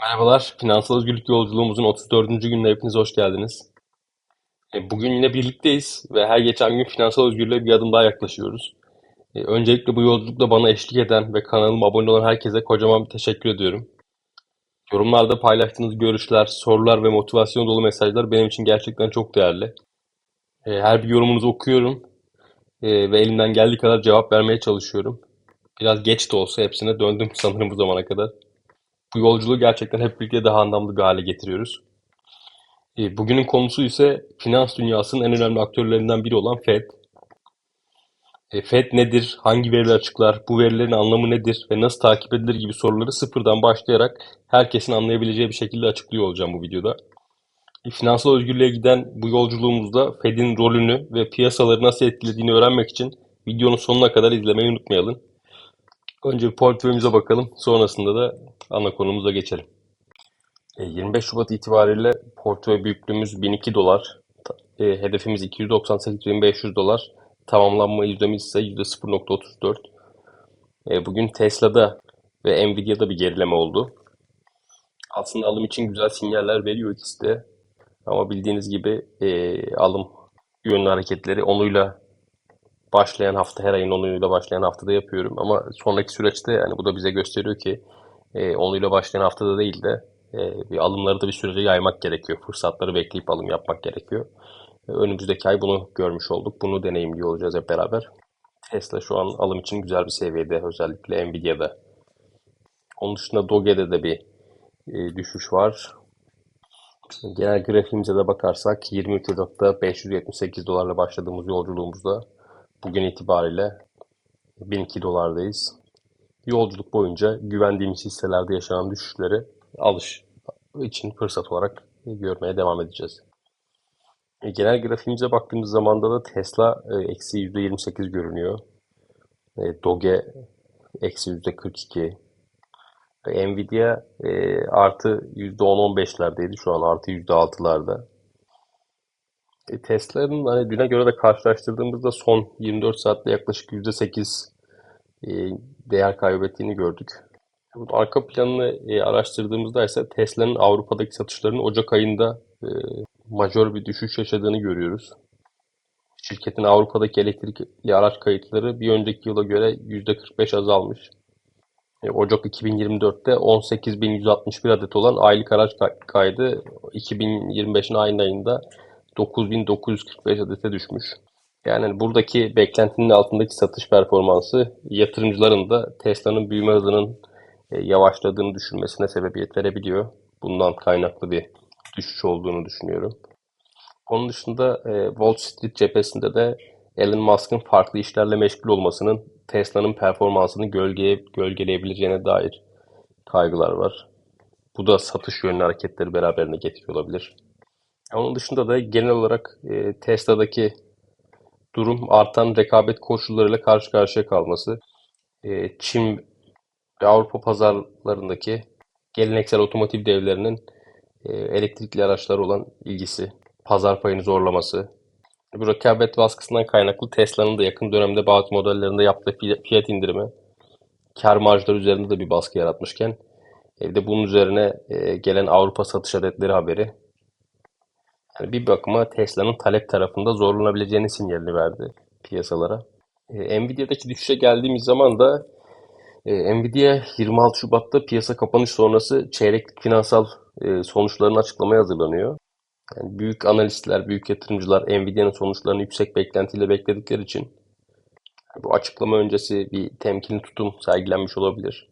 Merhabalar, Finansal Özgürlük Yolculuğumuzun 34. gününe hepiniz hoş geldiniz. E, Bugün yine birlikteyiz ve her geçen gün finansal özgürlüğe bir adım daha yaklaşıyoruz. E, Öncelikle bu yolculukta bana eşlik eden ve kanalıma abone olan herkese kocaman bir teşekkür ediyorum. Yorumlarda paylaştığınız görüşler, sorular ve motivasyon dolu mesajlar benim için gerçekten çok değerli. E, Her bir yorumunuzu okuyorum ve elimden geldiği kadar cevap vermeye çalışıyorum. Biraz geç de olsa hepsine döndüm sanırım bu zamana kadar. Bu yolculuğu gerçekten hep birlikte daha anlamlı bir hale getiriyoruz. E, Bugünün konusu ise finans dünyasının en önemli aktörlerinden biri olan Fed. E, Fed nedir? Hangi veriler açıklar? Bu verilerin anlamı nedir? Ve nasıl takip edilir gibi soruları sıfırdan başlayarak herkesin anlayabileceği bir şekilde açıklıyor olacağım bu videoda. E, Finansal özgürlüğe giden bu yolculuğumuzda Fed'in rolünü ve piyasaları nasıl etkilediğini öğrenmek için videonun sonuna kadar izlemeyi unutmayalım. Önce bir portföyümüze bakalım. Sonrasında da ana konumuza geçelim. E, 25 Şubat itibariyle portföy büyüklüğümüz 1002 dolar. E, hedefimiz 298.500 dolar. Tamamlanma yüzdemiz ise %0.34. E, bugün Tesla'da ve Nvidia'da bir gerileme oldu. Aslında alım için güzel sinyaller veriyor ikisi de. Ama bildiğiniz gibi e, alım yönlü hareketleri onuyla başlayan hafta, her ayın onuyla başlayan haftada yapıyorum. Ama sonraki süreçte yani bu da bize gösteriyor ki e, onuyla başlayan haftada değil de e, bir alımları da bir sürece yaymak gerekiyor. Fırsatları bekleyip alım yapmak gerekiyor. E, önümüzdeki ay bunu görmüş olduk. Bunu deneyimliyor olacağız hep beraber. Tesla şu an alım için güzel bir seviyede. Özellikle Nvidia'da. Onun dışında Doge'de de bir e, düşüş var. Genel grafiğimize de bakarsak 23 Ocak'ta 578 dolarla başladığımız yolculuğumuzda bugün itibariyle 1002 dolardayız. Yolculuk boyunca güvendiğimiz hisselerde yaşanan düşüşleri alış için fırsat olarak görmeye devam edeceğiz. E, Genel grafiğimize baktığımız zaman da Tesla e, eksi %28 görünüyor. E, Doge eksi %42. E, Nvidia e, artı %10-15'lerdeydi. Şu an artı %6'larda. E, Tesla'nın hani düne göre de karşılaştırdığımızda son 24 saatte yaklaşık %8 e, değer kaybettiğini gördük. Arka planını e, araştırdığımızda ise Tesla'nın Avrupa'daki satışlarının Ocak ayında e, majör bir düşüş yaşadığını görüyoruz. Şirketin Avrupa'daki elektrikli araç kayıtları bir önceki yıla göre %45 azalmış. Ocak 2024'te 18.161 adet olan aylık araç kay- kaydı 2025'in aynı ayında 9.945 adete düşmüş. Yani buradaki beklentinin altındaki satış performansı yatırımcıların da Tesla'nın büyüme hızının e, yavaşladığını düşünmesine sebebiyet verebiliyor. Bundan kaynaklı bir düşüş olduğunu düşünüyorum. Onun dışında e, Wall Street cephesinde de Elon Musk'ın farklı işlerle meşgul olmasının Tesla'nın performansını gölgeye, gölgeleyebileceğine dair kaygılar var. Bu da satış yönlü hareketleri beraberine getiriyor olabilir. Onun dışında da genel olarak e, Tesla'daki durum artan rekabet koşullarıyla karşı karşıya kalması. E, Çin ve Avrupa pazarlarındaki geleneksel otomotiv devlerinin e, elektrikli araçlara olan ilgisi, pazar payını zorlaması. Bu rekabet baskısından kaynaklı Tesla'nın da yakın dönemde bazı modellerinde yaptığı fi- fiyat indirimi, kar marjları üzerinde de bir baskı yaratmışken, bir de bunun üzerine e, gelen Avrupa satış adetleri haberi yani bir bakıma Tesla'nın talep tarafında zorlanabileceğini sinyalini verdi piyasalara. E, Nvidia'daki düşüşe geldiğimiz zaman da e, Nvidia 26 Şubat'ta piyasa kapanış sonrası çeyreklik finansal e, sonuçlarını açıklamaya hazırlanıyor. Yani büyük analistler, büyük yatırımcılar Nvidia'nın sonuçlarını yüksek beklentiyle bekledikleri için bu açıklama öncesi bir temkinli tutum sergilenmiş olabilir.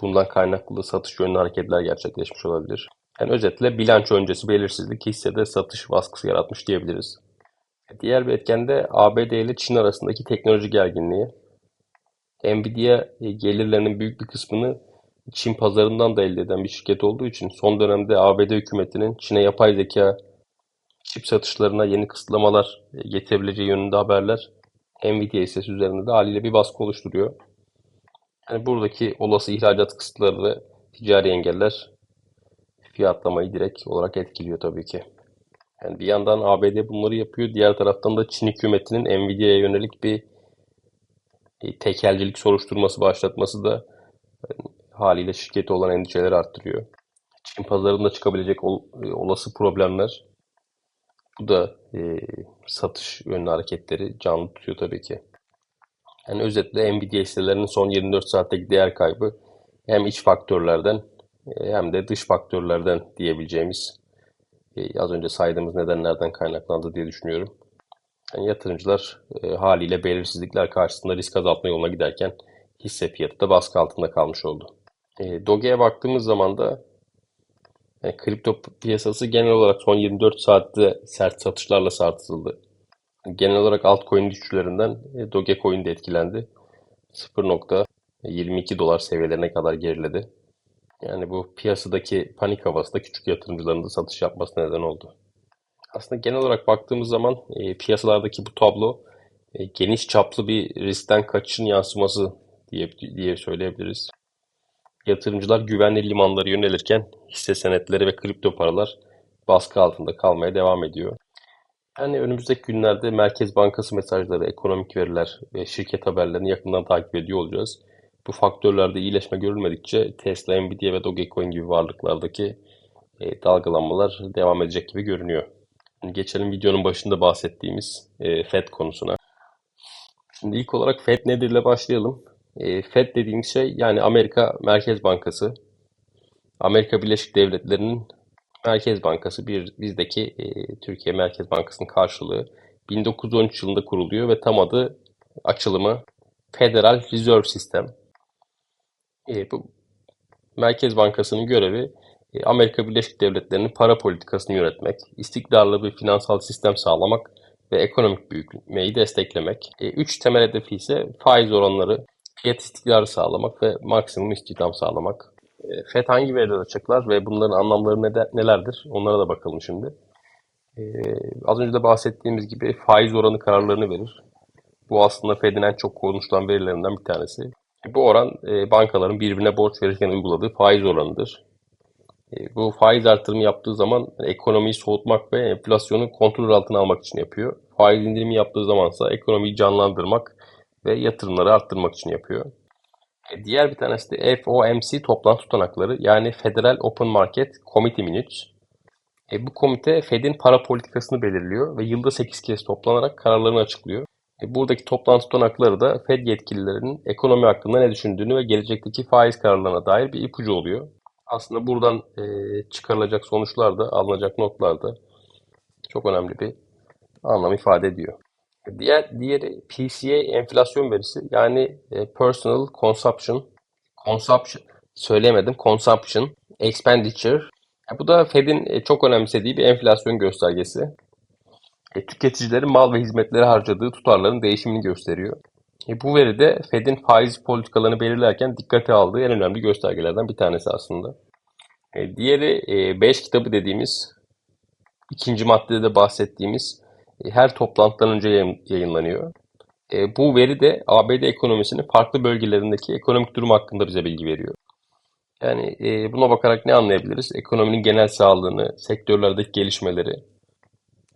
Bundan kaynaklı satış yönlü hareketler gerçekleşmiş olabilir. Yani özetle bilanço öncesi belirsizlik hissede satış baskısı yaratmış diyebiliriz. Diğer bir etken de ABD ile Çin arasındaki teknoloji gerginliği. Nvidia e, gelirlerinin büyük bir kısmını Çin pazarından da elde eden bir şirket olduğu için son dönemde ABD hükümetinin Çin'e yapay zeka çip satışlarına yeni kısıtlamalar e, getirebileceği yönünde haberler Nvidia hissesi üzerinde de haliyle bir baskı oluşturuyor. Yani buradaki olası ihracat kısıtları ticari engeller fiyatlamayı direkt olarak etkiliyor tabii ki. Yani bir yandan ABD bunları yapıyor, diğer taraftan da Çin hükümetinin Nvidia'ya yönelik bir tekelcilik soruşturması başlatması da haliyle şirkete olan endişeleri arttırıyor. Çin pazarında çıkabilecek e, olası problemler. Bu da e, satış yönlü hareketleri canlı tutuyor tabii ki. Yani özetle Nvidia hisselerinin son 24 saatteki değer kaybı hem iç faktörlerden hem de dış faktörlerden diyebileceğimiz e, az önce saydığımız nedenlerden kaynaklandı diye düşünüyorum. Yani yatırımcılar e, haliyle belirsizlikler karşısında risk azaltma yoluna giderken hisse fiyatı da baskı altında kalmış oldu. E, Doge'ye baktığımız zaman da yani kripto piyasası genel olarak son 24 saatte sert satışlarla sarsıldı. Genel olarak altcoin düşüşlerinden Dogecoin de etkilendi. 0.22 dolar seviyelerine kadar geriledi. Yani bu piyasadaki panik havası da küçük yatırımcıların da satış yapmasına neden oldu. Aslında genel olarak baktığımız zaman e, piyasalardaki bu tablo e, geniş çaplı bir riskten kaçışın yansıması diye, diye söyleyebiliriz. Yatırımcılar güvenli limanlara yönelirken hisse senetleri ve kripto paralar baskı altında kalmaya devam ediyor. Yani önümüzdeki günlerde Merkez Bankası mesajları, ekonomik veriler ve şirket haberlerini yakından takip ediyor olacağız. Bu faktörlerde iyileşme görülmedikçe Tesla, Nvidia ve Dogecoin gibi varlıklardaki e, dalgalanmalar devam edecek gibi görünüyor. Geçelim videonun başında bahsettiğimiz e, FED konusuna. Şimdi ilk olarak FED nedir ile başlayalım. E, FED dediğimiz şey yani Amerika Merkez Bankası. Amerika Birleşik Devletleri'nin Merkez Bankası bir bizdeki e, Türkiye Merkez Bankası'nın karşılığı 1913 yılında kuruluyor ve tam adı açılımı Federal Reserve System. E, bu Merkez Bankası'nın görevi e, Amerika Birleşik Devletleri'nin para politikasını yönetmek, istikrarlı bir finansal sistem sağlamak ve ekonomik büyümeyi desteklemek. E, üç temel hedefi ise faiz oranları, fiyat istikrarı sağlamak ve maksimum istihdam sağlamak. E, FED hangi veriler açıklar ve bunların anlamları nelerdir? Onlara da bakalım şimdi. Az önce de bahsettiğimiz gibi faiz oranı kararlarını verir. Bu aslında FED'in en çok konuşulan verilerinden bir tanesi. Bu oran bankaların birbirine borç verirken uyguladığı faiz oranıdır. E, bu faiz artırımı yaptığı zaman ekonomiyi soğutmak ve enflasyonu kontrol altına almak için yapıyor. Faiz indirimi yaptığı zamansa ekonomiyi canlandırmak ve yatırımları arttırmak için yapıyor. E, diğer bir tanesi de FOMC toplantı tutanakları yani Federal Open Market Committee Minutes. E, bu komite Fed'in para politikasını belirliyor ve yılda 8 kez toplanarak kararlarını açıklıyor. E, buradaki toplantı tutanakları da Fed yetkililerinin ekonomi hakkında ne düşündüğünü ve gelecekteki faiz kararlarına dair bir ipucu oluyor aslında buradan e, çıkarılacak sonuçlar da alınacak notlar da çok önemli bir anlam ifade ediyor. Diğer diğeri PCA enflasyon verisi yani e, personal consumption consumption söyleyemedim consumption expenditure. Bu da Fed'in e, çok önemsediği bir enflasyon göstergesi. E, tüketicilerin mal ve hizmetleri harcadığı tutarların değişimini gösteriyor. E, bu veri de Fed'in faiz politikalarını belirlerken dikkate aldığı en önemli göstergelerden bir tanesi aslında. E, diğeri 5 e, kitabı dediğimiz ikinci maddede de bahsettiğimiz e, her toplantıdan önce yayınlanıyor. E, bu veri de ABD ekonomisinin farklı bölgelerindeki ekonomik durum hakkında bize bilgi veriyor. Yani e, buna bakarak ne anlayabiliriz? Ekonominin genel sağlığını, sektörlerdeki gelişmeleri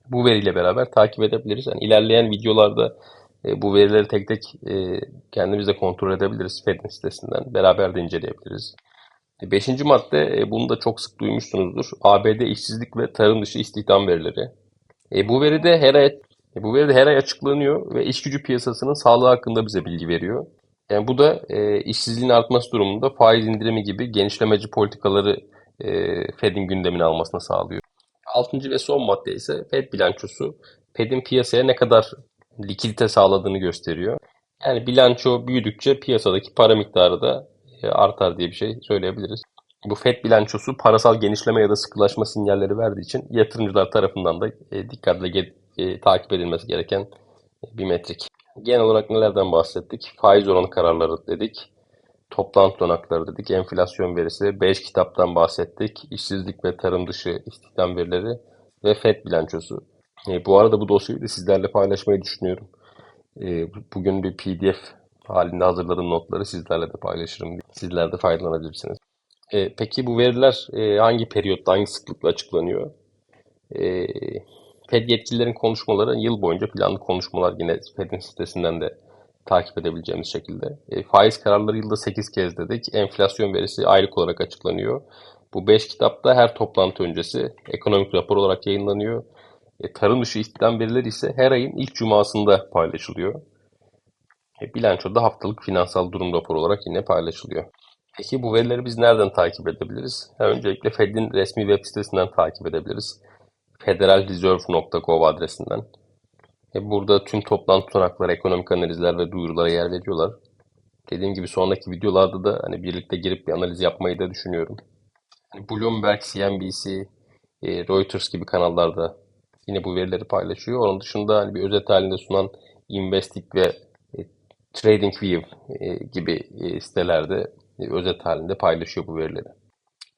bu veriyle beraber takip edebiliriz. Yani ilerleyen videolarda e, bu verileri tek tek e, kendimiz de kontrol edebiliriz Fed'in sitesinden. Beraber de inceleyebiliriz. E, beşinci madde, e, bunu da çok sık duymuşsunuzdur. ABD işsizlik ve tarım dışı istihdam verileri. E, bu veri de her ay, e, bu veri de her ay açıklanıyor ve iş gücü piyasasının sağlığı hakkında bize bilgi veriyor. Yani bu da e, işsizliğin artması durumunda faiz indirimi gibi genişlemeci politikaları e, Fed'in gündemine almasına sağlıyor. Altıncı ve son madde ise Fed bilançosu. Fed'in piyasaya ne kadar likidite sağladığını gösteriyor. Yani bilanço büyüdükçe piyasadaki para miktarı da e, artar diye bir şey söyleyebiliriz. Bu FED bilançosu parasal genişleme ya da sıkılaşma sinyalleri verdiği için yatırımcılar tarafından da e, dikkatle e, takip edilmesi gereken bir metrik. Genel olarak nelerden bahsettik? Faiz oranı kararları dedik. Toplantı donakları dedik. Enflasyon verisi. 5 kitaptan bahsettik. İşsizlik ve tarım dışı istihdam verileri ve FED bilançosu. E, bu arada bu dosyayı da sizlerle paylaşmayı düşünüyorum. E, bugün bir PDF halinde hazırladığım notları sizlerle de paylaşırım. Sizler de faydalanabilirsiniz. E, peki bu veriler e, hangi periyotta, hangi sıklıkla açıklanıyor? E, Fed yetkililerin konuşmaları yıl boyunca planlı konuşmalar yine Fed'in sitesinden de takip edebileceğimiz şekilde. E, faiz kararları yılda 8 kez dedik. Enflasyon verisi aylık olarak açıklanıyor. Bu 5 kitap da her toplantı öncesi ekonomik rapor olarak yayınlanıyor. E, tarım dışı istihdam verileri ise her ayın ilk cumasında paylaşılıyor. E, bilanço da haftalık finansal durum raporu olarak yine paylaşılıyor. Peki bu verileri biz nereden takip edebiliriz? Öncelikle Fed'in resmi web sitesinden takip edebiliriz. federalreserve.gov adresinden. E, burada tüm toplantı tutanakları, ekonomik analizler ve duyurulara yer veriyorlar. Dediğim gibi sonraki videolarda da hani birlikte girip bir analiz yapmayı da düşünüyorum. Hani Bloomberg, CNBC, e, Reuters gibi kanallarda yine bu verileri paylaşıyor. Onun dışında hani bir özet halinde sunan Investing ve e, TradingView gibi sitelerde özet halinde paylaşıyor bu verileri.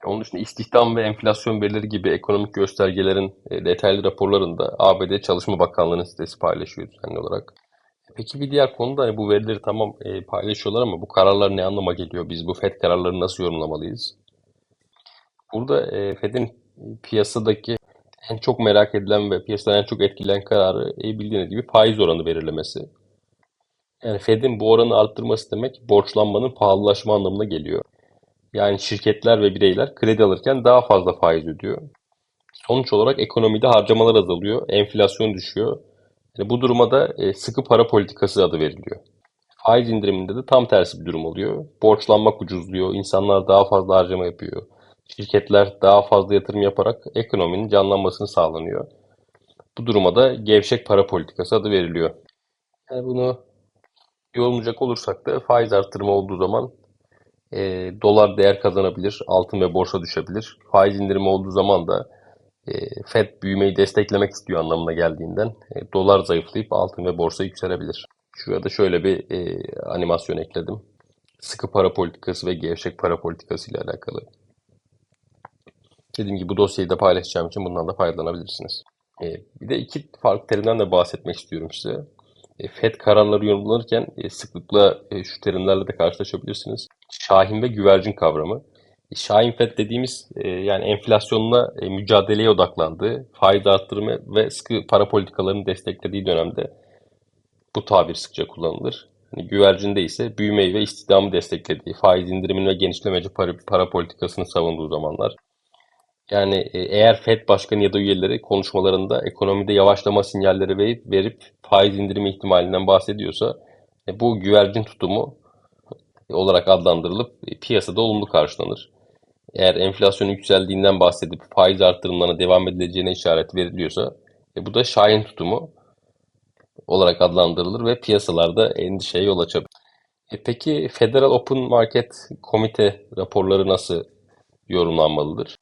Onun dışında istihdam ve enflasyon verileri gibi ekonomik göstergelerin e, detaylı raporlarını da ABD Çalışma Bakanlığı'nın sitesi paylaşıyor düzenli olarak. Peki bir diğer konu da hani bu verileri tamam e, paylaşıyorlar ama bu kararlar ne anlama geliyor? Biz bu FED kararlarını nasıl yorumlamalıyız? Burada e, FED'in piyasadaki en çok merak edilen ve piyasadan en çok etkileyen kararı e, bildiğiniz gibi faiz oranı belirlemesi. Yani Fed'in bu oranı arttırması demek borçlanmanın pahalılaşma anlamına geliyor. Yani şirketler ve bireyler kredi alırken daha fazla faiz ödüyor. Sonuç olarak ekonomide harcamalar azalıyor, enflasyon düşüyor. Yani bu duruma da e, sıkı para politikası adı veriliyor. Faiz indiriminde de tam tersi bir durum oluyor. Borçlanmak ucuzluyor, insanlar daha fazla harcama yapıyor. Şirketler daha fazla yatırım yaparak ekonominin canlanmasını sağlanıyor. Bu duruma da gevşek para politikası adı veriliyor. Yani bunu yorumlayacak olursak da faiz arttırma olduğu zaman e, dolar değer kazanabilir, altın ve borsa düşebilir. Faiz indirimi olduğu zaman da e, Fed büyümeyi desteklemek istiyor anlamına geldiğinden e, dolar zayıflayıp altın ve borsa yükselebilir. Şuraya da şöyle bir e, animasyon ekledim. Sıkı para politikası ve gevşek para politikası ile alakalı. Dediğim gibi bu dosyayı da paylaşacağım için bundan da faydalanabilirsiniz. E, bir de iki farklı terimden de bahsetmek istiyorum size. E, FED kararları yorumlanırken e, sıklıkla e, şu terimlerle de karşılaşabilirsiniz. Şahin ve güvercin kavramı. Şahin FED dediğimiz yani enflasyonla mücadeleye odaklandığı, faiz arttırımı ve sıkı para politikalarını desteklediği dönemde bu tabir sıkça kullanılır. Hani güvercinde ise büyümeyi ve istihdamı desteklediği, faiz indirimin ve genişlemeci para, para politikasını savunduğu zamanlar. Yani eğer FED başkanı ya da üyeleri konuşmalarında ekonomide yavaşlama sinyalleri verip, verip faiz indirimi ihtimalinden bahsediyorsa bu güvercin tutumu olarak adlandırılıp piyasada olumlu karşılanır. Eğer enflasyon yükseldiğinden bahsedip faiz artırımlarına devam edileceğine işaret veriliyorsa e, bu da şahin tutumu olarak adlandırılır ve piyasalarda endişeye yol açabilir. E peki Federal Open Market Komite raporları nasıl yorumlanmalıdır?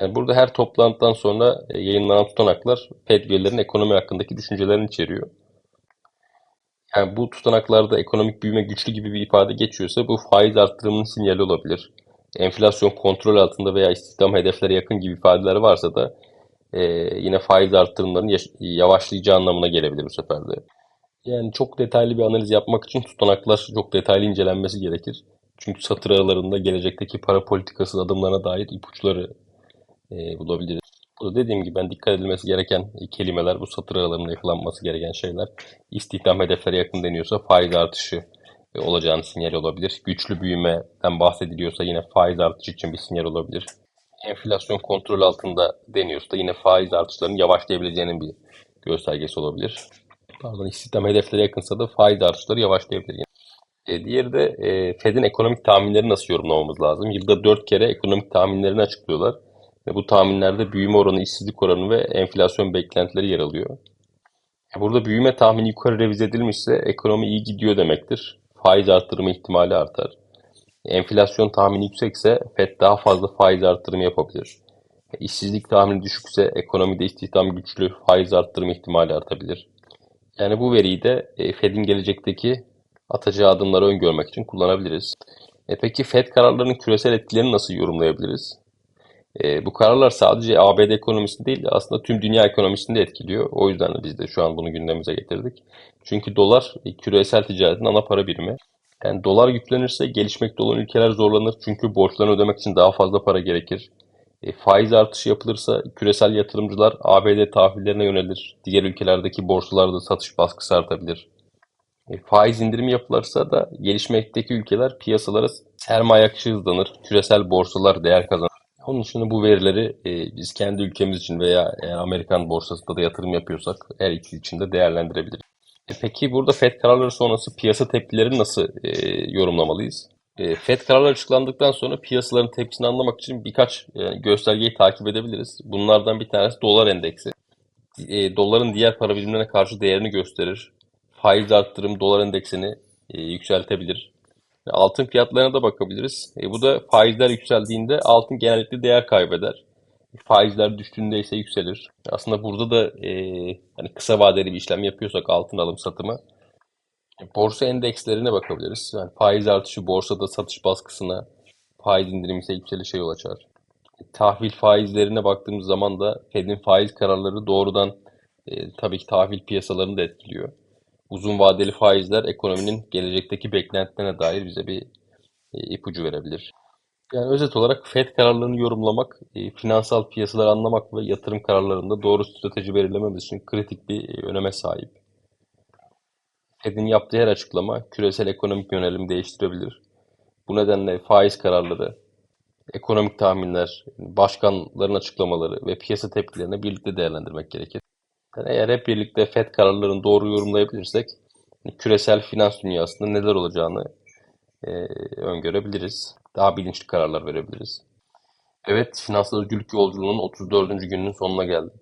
Yani burada her toplantıdan sonra e, yayınlanan tutanaklar Fed üyelerinin ekonomi hakkındaki düşüncelerini içeriyor. Yani bu tutanaklarda ekonomik büyüme güçlü gibi bir ifade geçiyorsa bu faiz arttırımının sinyali olabilir. Enflasyon kontrol altında veya istihdam hedeflere yakın gibi ifadeler varsa da e, yine faiz arttırımlarının yavaşlayacağı anlamına gelebilir bu sefer de. Yani çok detaylı bir analiz yapmak için tutanaklar çok detaylı incelenmesi gerekir. Çünkü satır aralarında gelecekteki para politikası adımlarına dair ipuçları e, bulabiliriz. Burada dediğim gibi ben dikkat edilmesi gereken kelimeler bu satır aralarında yakalanması gereken şeyler. İstihdam hedefleri yakın deniyorsa faiz artışı e, olacağını sinyal olabilir. Güçlü büyümeden bahsediliyorsa yine faiz artışı için bir sinyal olabilir. Enflasyon kontrol altında deniyorsa da yine faiz artışlarının yavaşlayabileceğinin bir göstergesi olabilir. Pardon istihdam hedefleri yakınsa da faiz artışları yavaşlayabilir. E, diğeri de e, Fed'in ekonomik tahminleri nasıl yorumlamamız lazım? Yılda 4 kere ekonomik tahminlerini açıklıyorlar. Bu tahminlerde büyüme oranı, işsizlik oranı ve enflasyon beklentileri yer alıyor. Burada büyüme tahmini yukarı revize edilmişse ekonomi iyi gidiyor demektir. Faiz arttırma ihtimali artar. Enflasyon tahmini yüksekse FED daha fazla faiz arttırımı yapabilir. İşsizlik tahmini düşükse ekonomide istihdam güçlü faiz arttırma ihtimali artabilir. Yani bu veriyi de e, Fed'in gelecekteki atacağı adımları öngörmek için kullanabiliriz. E peki Fed kararlarının küresel etkilerini nasıl yorumlayabiliriz? E, bu kararlar sadece ABD ekonomisini değil aslında tüm dünya ekonomisini de etkiliyor. O yüzden de biz de şu an bunu gündemimize getirdik. Çünkü dolar küresel ticaretin ana para birimi. Yani dolar yüklenirse gelişmekte olan ülkeler zorlanır çünkü borçlarını ödemek için daha fazla para gerekir. E, faiz artışı yapılırsa küresel yatırımcılar ABD tahvillerine yönelir. Diğer ülkelerdeki borsalarda satış baskısı artabilir. E, faiz indirimi yapılırsa da gelişmekteki ülkeler piyasalara sermaye akışı hızlanır. Küresel borsalar değer kazanır. Onun dışında bu verileri e, biz kendi ülkemiz için veya eğer Amerikan borsasında da yatırım yapıyorsak her ikisi için de değerlendirebiliriz. E, peki burada FED kararları sonrası piyasa tepkilerini nasıl e, yorumlamalıyız? E, FED kararları açıklandıktan sonra piyasaların tepkisini anlamak için birkaç e, göstergeyi takip edebiliriz. Bunlardan bir tanesi dolar endeksi. E, doların diğer para birimlerine karşı değerini gösterir. Faiz arttırım dolar endeksini e, yükseltebilir. Altın fiyatlarına da bakabiliriz. E, bu da faizler yükseldiğinde altın genellikle değer kaybeder. Faizler düştüğünde ise yükselir. Aslında burada da e, hani kısa vadeli bir işlem yapıyorsak altın alım satımı e, borsa endekslerine bakabiliriz. Yani faiz artışı borsada satış baskısına, faiz indirimi ise yükselişe yol açar. E, tahvil faizlerine baktığımız zaman da Fed'in faiz kararları doğrudan e, tabii ki tahvil piyasalarını da etkiliyor. Uzun vadeli faizler ekonominin gelecekteki beklentilerine dair bize bir e, ipucu verebilir. Yani özet olarak FED kararlarını yorumlamak, e, finansal piyasaları anlamak ve yatırım kararlarında doğru strateji belirlememiz için kritik bir e, öneme sahip. Fed'in yaptığı her açıklama küresel ekonomik yönelimi değiştirebilir. Bu nedenle faiz kararları, ekonomik tahminler, başkanların açıklamaları ve piyasa tepkilerini birlikte değerlendirmek gerekir. Yani eğer hep birlikte FED kararlarını doğru yorumlayabilirsek küresel finans dünyasında neler olacağını e, öngörebiliriz. Daha bilinçli kararlar verebiliriz. Evet, finansal özgürlük yolculuğunun 34. gününün sonuna geldik.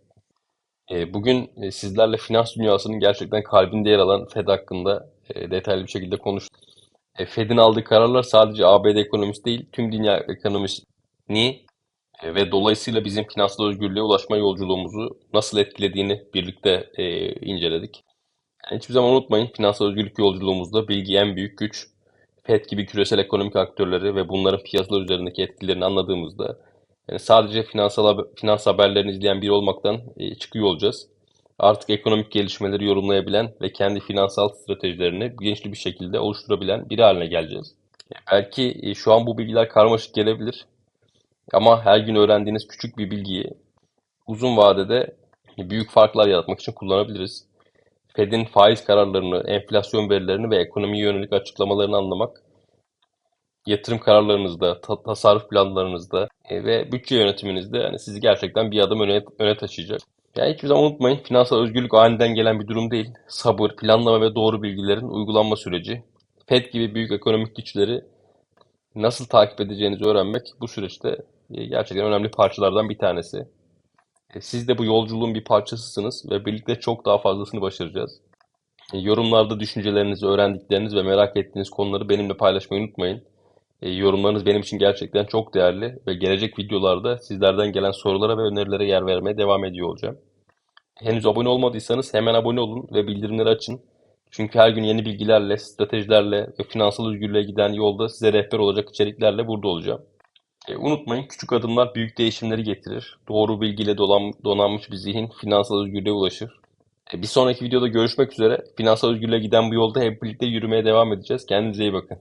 E, bugün e, sizlerle finans dünyasının gerçekten kalbinde yer alan Fed hakkında e, detaylı bir şekilde konuştuk. E, Fed'in aldığı kararlar sadece ABD ekonomisi değil, tüm dünya ekonomisini ve dolayısıyla bizim finansal özgürlüğe ulaşma yolculuğumuzu nasıl etkilediğini birlikte e, inceledik. Yani hiçbir zaman unutmayın, finansal özgürlük yolculuğumuzda bilgi en büyük güç. FED gibi küresel ekonomik aktörleri ve bunların piyasalar üzerindeki etkilerini anladığımızda yani sadece finansal finans haberlerini izleyen biri olmaktan e, çıkıyor olacağız. Artık ekonomik gelişmeleri yorumlayabilen ve kendi finansal stratejilerini bilinçli bir şekilde oluşturabilen biri haline geleceğiz. Belki e, şu an bu bilgiler karmaşık gelebilir ama her gün öğrendiğiniz küçük bir bilgiyi uzun vadede büyük farklar yaratmak için kullanabiliriz. Fed'in faiz kararlarını, enflasyon verilerini ve ekonomiye yönelik açıklamalarını anlamak, yatırım kararlarınızda, ta- tasarruf planlarınızda e, ve bütçe yönetiminizde yani sizi gerçekten bir adım öne, öne taşıyacak. Yani hiçbir zaman unutmayın, finansal özgürlük aniden gelen bir durum değil. Sabır, planlama ve doğru bilgilerin uygulanma süreci. Fed gibi büyük ekonomik güçleri nasıl takip edeceğinizi öğrenmek bu süreçte gerçekten önemli parçalardan bir tanesi. E, Siz de bu yolculuğun bir parçasısınız ve birlikte çok daha fazlasını başaracağız. E, Yorumlarda düşüncelerinizi, öğrendikleriniz ve merak ettiğiniz konuları benimle paylaşmayı unutmayın. E, Yorumlarınız benim için gerçekten çok değerli ve gelecek videolarda sizlerden gelen sorulara ve önerilere yer vermeye devam ediyor olacağım. Henüz abone olmadıysanız hemen abone olun ve bildirimleri açın. Çünkü her gün yeni bilgilerle, stratejilerle ve finansal özgürlüğe giden yolda size rehber olacak içeriklerle burada olacağım. E, unutmayın küçük adımlar büyük değişimleri getirir. Doğru bilgiyle dolan, donanmış bir zihin finansal özgürlüğe ulaşır. E, bir sonraki videoda görüşmek üzere. Finansal özgürlüğe giden bu yolda hep birlikte yürümeye devam edeceğiz. Kendinize iyi bakın.